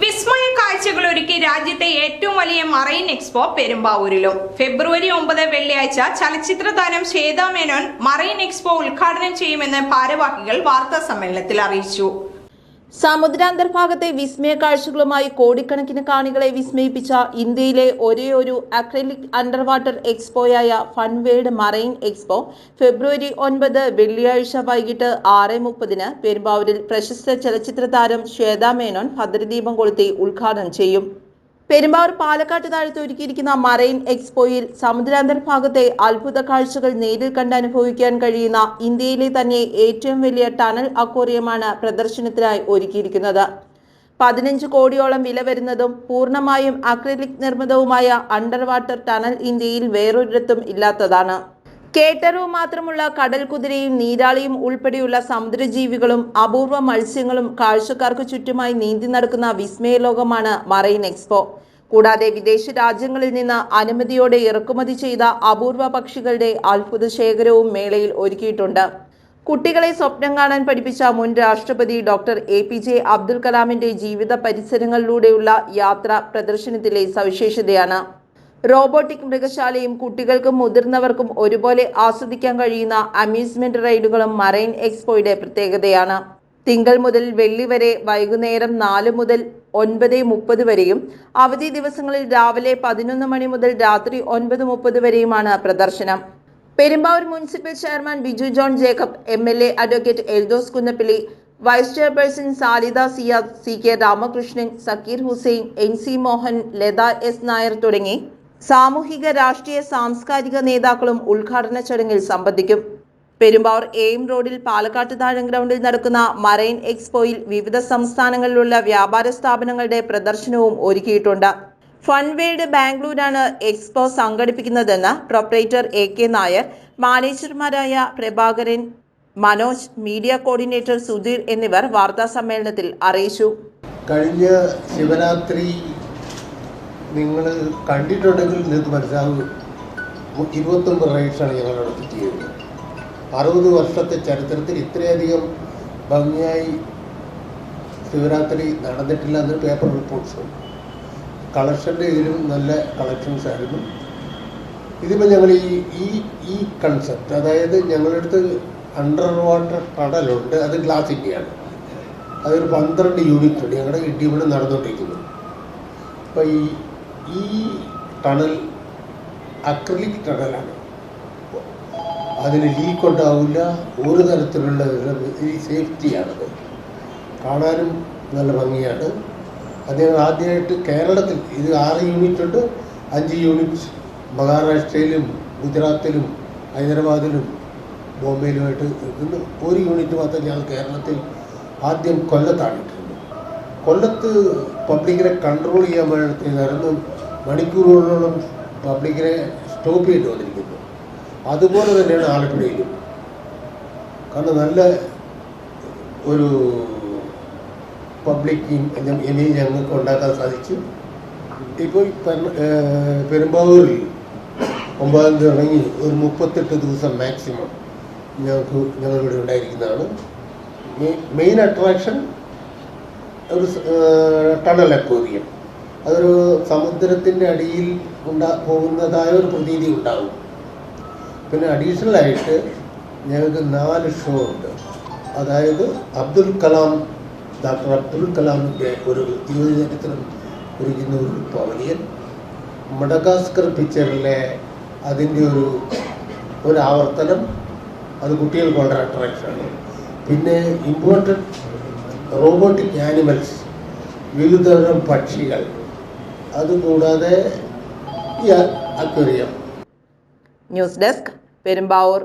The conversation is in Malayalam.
വിസ്മയ കാഴ്ചകൾ ഒരുക്കി രാജ്യത്തെ ഏറ്റവും വലിയ മറൈൻ എക്സ്പോ പെരുമ്പാവൂരിലും. ഫെബ്രുവരി ഒമ്പത് വെള്ളിയാഴ്ച ചലച്ചിത്ര താരം ശ്വേതാ മേനോൻ മറൈൻ എക്സ്പോ ഉദ്ഘാടനം ചെയ്യുമെന്ന് ഭാരവാഹികൾ വാർത്താ സമ്മേളനത്തിൽ അറിയിച്ചു. സമുദ്രാന്തർഭാഗത്തെ വിസ്മയ കാഴ്ചകളുമായി കോടിക്കണക്കിന് കാണികളെ വിസ്മയിപ്പിച്ച ഇന്ത്യയിലെ ഒരേയൊരു അക്രലിക് അണ്ടർ വാട്ടർ എക്സ്പോയായ ഫൺവേൾഡ് മറൈൻ എക്സ്പോ ഫെബ്രുവരി ഒൻപത് വെള്ളിയാഴ്ച വൈകിട്ട് ആറ് മുപ്പതിന് പെരുമ്പാവൂരിൽ പ്രശസ്ത ചലച്ചിത്ര താരം ശ്വേതാ മേനോൻ ഭദ്രദീപം കൊളുത്തി ഉദ്ഘാടനം ചെയ്യും. പെരുമ്പാവൂർ പാലക്കാട്ട് താഴത്ത് ഒരുക്കിയിരിക്കുന്ന മറൈൻ എക്സ്പോയിൽ സമുദ്രാന്തർഭാഗത്തെ അത്ഭുത കാഴ്ചകൾ നേരിൽ കണ്ട് അനുഭവിക്കാൻ കഴിയുന്ന ഇന്ത്യയിലെ തന്നെ ഏറ്റവും വലിയ ടണൽ അക്വേറിയമാണ് പ്രദർശനത്തിനായി ഒരുക്കിയിരിക്കുന്നത്. പതിനഞ്ച് കോടിയോളം വില വരുന്നതും പൂർണമായും അക്രിലിക് നിർമ്മിതവുമായ അണ്ടർ വാട്ടർ ടണൽ ഇന്ത്യയിൽ വേറൊരിടത്തും ഇല്ലാത്തതാണ്. കേട്ടറിവ് മാത്രമുള്ള കടൽ കുതിരയും നീരാളിയും ഉൾപ്പെടെയുള്ള സമുദ്രജീവികളും അപൂർവ മത്സ്യങ്ങളും കാഴ്ചക്കാർക്ക് ചുറ്റുമായി നീന്തി നടക്കുന്ന വിസ്മയ ലോകമാണ് മറൈൻ എക്സ്പോ. കൂടാതെ വിദേശ രാജ്യങ്ങളിൽ നിന്ന് അനുമതിയോടെ ഇറക്കുമതി ചെയ്ത അപൂർവ പക്ഷികളുടെ അത്ഭുത ശേഖരവും മേളയിൽ ഒരുക്കിയിട്ടുണ്ട്. കുട്ടികളെ സ്വപ്നം കാണാൻ പഠിപ്പിച്ച മുൻ രാഷ്ട്രപതി doctor A P J Abdul കലാമിന്റെ ജീവിത പരിസരങ്ങളിലൂടെയുള്ള യാത്ര പ്രദർശനത്തിലെ സവിശേഷതയാണ്. റോബോട്ടിക് മൃഗശാലയും കുട്ടികൾക്കും മുതിർന്നവർക്കും ഒരുപോലെ ആസ്വദിക്കാൻ കഴിയുന്ന അമ്യൂസ്മെന്റ് റൈഡുകളും മറൈൻ എക്സ്പോയുടെ പ്രത്യേകതയാണ്. തിങ്കൾ മുതൽ വെള്ളി വരെ വൈകുന്നേരം നാല് മുതൽ ഒൻപത് മുപ്പത് വരെയും അവധി ദിവസങ്ങളിൽ രാവിലെ പതിനൊന്ന് മണി മുതൽ രാത്രി ഒൻപത് മുപ്പത് വരെയുമാണ് പ്രദർശനം. Perumbavoor municipal chairman Biju John Jacob M L A advocate Eldhose Kunnappilly vice chairperson Salida Siyad C K Ramakrishnan Zakir Hussain N C Mohan Latha S Nair തുടങ്ങി. സാമൂഹിക രാഷ്ട്രീയ സാംസ്കാരിക നേതാക്കളും ഉദ്ഘാടന ചടങ്ങിൽ സംബന്ധിക്കും. പെരുമ്പാവൂർ എയിം റോഡിൽ പാലക്കാട്ട് താഴം ഗ്രൗണ്ടിൽ നടക്കുന്ന മറൈൻ എക്സ്പോയിൽ വിവിധ സംസ്ഥാനങ്ങളിലുള്ള വ്യാപാര സ്ഥാപനങ്ങളുടെ പ്രദർശനവും ഒരുക്കിയിട്ടുണ്ട്. ഫൺവേഡ് ബാംഗ്ലൂരാണ് എക്സ്പോ സംഘടിപ്പിക്കുന്നതെന്ന് പ്രൊപ്പറേറ്റർ എ കെ നായർ മാനേജർമാരായ പ്രഭാകരൻ മനോജ് മീഡിയ കോർഡിനേറ്റർ സുധീർ എന്നിവർ വാർത്താ സമ്മേളനത്തിൽ അറിയിച്ചു. കഴിഞ്ഞ ശിവരാത്രി നിങ്ങൾ കണ്ടിട്ടുണ്ടെങ്കിൽ നിങ്ങൾക്ക് മനസ്സിലാവും. ഇരുപത്തൊമ്പത് റൈഡ്സാണ് ഞങ്ങൾ നടത്തി ചെയ്യുന്നത് അറുപത് വർഷത്തെ ചരിത്രത്തിൽ ഇത്രയധികം ഭംഗിയായി ശിവരാത്രി നടന്നിട്ടില്ല എന്ന് പേപ്പർ റിപ്പോർട്ട്സ് കളക്ഷന്റെ ഇതിലും നല്ല കളക്ഷൻസ് ആയിരുന്നു. ഇതിപ്പോൾ ഞങ്ങൾ ഈ ഈ ഈ കൺസെപ്റ്റ് അതായത് ഞങ്ങളുടെ അടുത്ത് അണ്ടർ വാട്ടർ കടലുണ്ട് അത് ഗ്ലാസ് ഇന്ത്യയാണ് അതൊരു പന്ത്രണ്ട് യൂണിറ്റ് ഉണ്ട്. ഞങ്ങളുടെ ഇടിവിടെ നടന്നുകൊണ്ടിരിക്കുന്നു. അപ്പോൾ ഈ ഈ ടണൽ അക്രലിക് ടണലാണ് അതിന് ലീക്ക് ഉണ്ടാവില്ല ഒരു തരത്തിലുള്ള ഈ സേഫ്റ്റിയാണത് കാണാനും നല്ല ഭംഗിയാണ്. ഞങ്ങൾ ആദ്യമായിട്ട് കേരളത്തിൽ ഇത് ആറ് യൂണിറ്റ് ഉണ്ട്. അഞ്ച് യൂണിറ്റ് മഹാരാഷ്ട്രയിലും ഗുജറാത്തിലും ഹൈദരാബാദിലും ബോംബെയിലുമായിട്ട് ഇന്ന് ഒരു യൂണിറ്റ് മാത്രം ഞങ്ങൾ കേരളത്തിൽ ആദ്യം കൊല്ലത്താണ് ഇട്ടിരുന്നത് കൊല്ലത്ത് പബ്ലിക്കിനെ കൺട്രോൾ ചെയ്യാൻ വേണ്ടിയിരുന്നു മണിക്കൂറുകളോളം പബ്ലിക്കിനെ സ്റ്റോപ്പ് ചെയ്തു വന്നിരിക്കുന്നു. അതുപോലെ തന്നെയാണ് ആലപ്പുഴയിലും. കാരണം നല്ല ഒരു പബ്ലിക് ഇനി ഞങ്ങൾക്ക് ഉണ്ടാക്കാൻ സാധിച്ചു. ഇപ്പോൾ പെരുമ്പാവൂരിൽ ഒമ്പതാം തീയതി തുടങ്ങി ഒരു മുപ്പത്തെട്ട് ദിവസം മാക്സിമം ഞങ്ങൾക്ക് ഞങ്ങളിവിടെ ഉണ്ടായിരിക്കുന്നതാണ്. മെയിൻ അട്രാക്ഷൻ ഒരു ടണൽ അക്വേറിയം. അതൊരു സമുദ്രത്തിന്റെ അടിയിൽ ഉണ്ടാ പോകുന്നതായ ഒരു പ്രതീതി ഉണ്ടാവും. പിന്നെ അഡീഷണൽ ആയിട്ട് ഞങ്ങൾക്ക് നാല് ഷോ ഉണ്ട്. അതായത് അബ്ദുൽ കലാം ഡോക്ടർ അബ്ദുൽ കലാമിന്റെ ഒരു ജീവചരിത്രം കുറിക്കുന്ന ഒരു പവലിയൻ മഡഗാസ്കർ പിക്ചറിലെ അതിന്റെ ഒരു ഒരു ആവർത്തനം. അത് കുട്ടികൾക്ക് വളരെ അട്രാക്ഷനാണ് പിന്നെ ഇമ്പോർട്ടന്റ് റോബോട്ടിക് ആനിമൽസ് വിവിധതരം പക്ഷികൾ. അതുകൂടാതെ ഈ അക്വേറിയം ന്യൂസ് ഡെസ്ക് പെരുമ്പാവൂർ